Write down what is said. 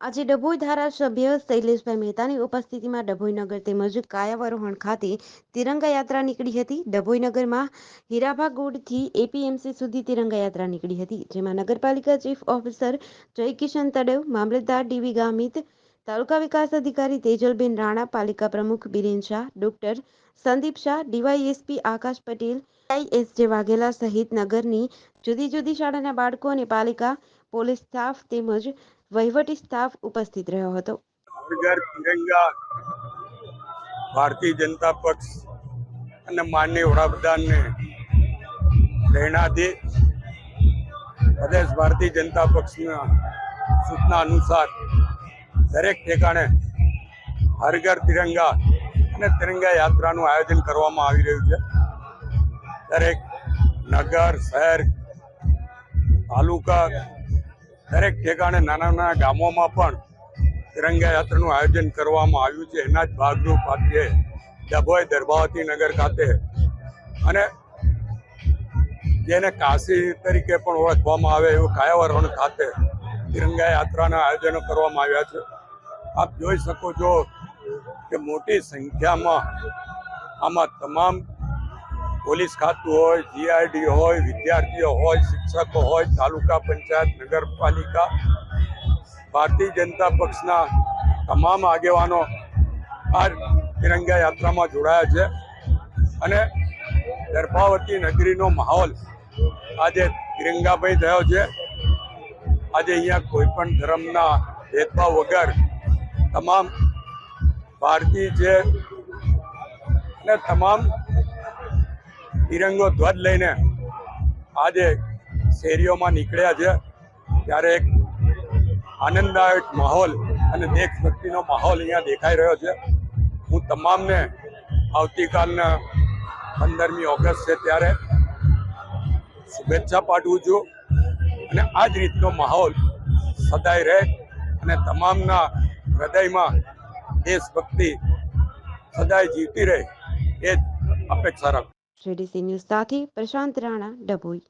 આજે ડભોઈ ધારાસભ્ય શૈલેષભાઈ મહેતાની ઉપસ્થિતિમાં ડભોઈ નગર તેમજ કાયાવરોહણ ખાતે તિરંગા યાત્રા નીકળી હતી. ડભોઈ નગરમાં હીરાભા ગોડથી એપીએમસી સુધી તિરંગા યાત્રા નીકળી હતી, જેમાં નગરપાલિકા ચીફ ઓફિસર જયકિશન તડવ, મામલતદાર ડીવી ગામિત, તાલુકા વિકાસ અધિકારી તેજલબેન રાણા, પાલિકા પ્રમુખ Biren Shah, doctor Sandeep Shah, DYSP Akash Patel IAS J Vaghela સહિત નગરની જુદી જુદી શાળાના બાળકો અને પાલિકા પોલીસ સ્ટાફ તેમજ વહીવટી સ્ટાફ ઉપસ્થિત રહ્યો હતો. તિરંગા, ભારતીય જનતા પક્ષ અને માનનીય વડાપ્રધાનને પ્રેરણાથી પ્રદેશ ભારતીય જનતા પક્ષના સૂચના અનુસાર દરેક ઠેકાણે હર ઘર તિરંગા અને તિરંગા યાત્રાનું આયોજન કરવામાં આવી રહ્યું છે. દરેક નગર, શહેર, તાલુકા દરેક ઠેકાણે નાના નાના ગામોમાં પણ તિરંગા યાત્રાનું આયોજન કરવામાં આવ્યું છે. એના જ ભાગરૂપ આજે ડભોઈ દરબાવતી નગર ખાતે અને જેને કાશી તરીકે પણ ઓળખવામાં આવે એવું કાયાવરણ ખાતે તિરંગા યાત્રાના આયોજનો કરવામાં આવ્યા છે. આપ જોઈ શકો છો કે મોટી સંખ્યામાં આમાં તમામ પોલીસ ખાતું હોય જીઆરડી હોય, વિદ્યાર્થીઓ હોય, શિક્ષકો હોય, તાલુકા પંચાયત, નગરપાલિકા, ભારતીય જનતા પક્ષના તમામ આગેવાનો આ તિરંગા યાત્રામાં જોડાયા છે. અને દર્ભાવતી નગરીનો માહોલ આજે તિરંગાભાઈ થયો છે. આજે અહીંયા કોઈ પણ ધર્મના ભેદભાવ વગર તમામ ભારતીય છે અને તમામ તિરંગો ધ્વજ લઈને આજે શેરીઓમાં નીકળ્યા છે. ત્યારે એક આનંદદાયક માહોલ અને દેશભક્તિનો માહોલ અહીંયા દેખાઈ રહ્યો છે. હું તમામને આવતીકાલના પંદરમી ઓગસ્ટ છે ત્યારે શુભેચ્છા પાઠવું છું અને આ જ રીતનો માહોલ સદાય રહે અને તમામના હૃદયમાં દેશભક્તિ સદાય જીવતી રહે. એ જ અપેક્ષા રાખું જેડીસી ન્યૂઝ સાથે પ્રશાંત રાણા ડભોઈ.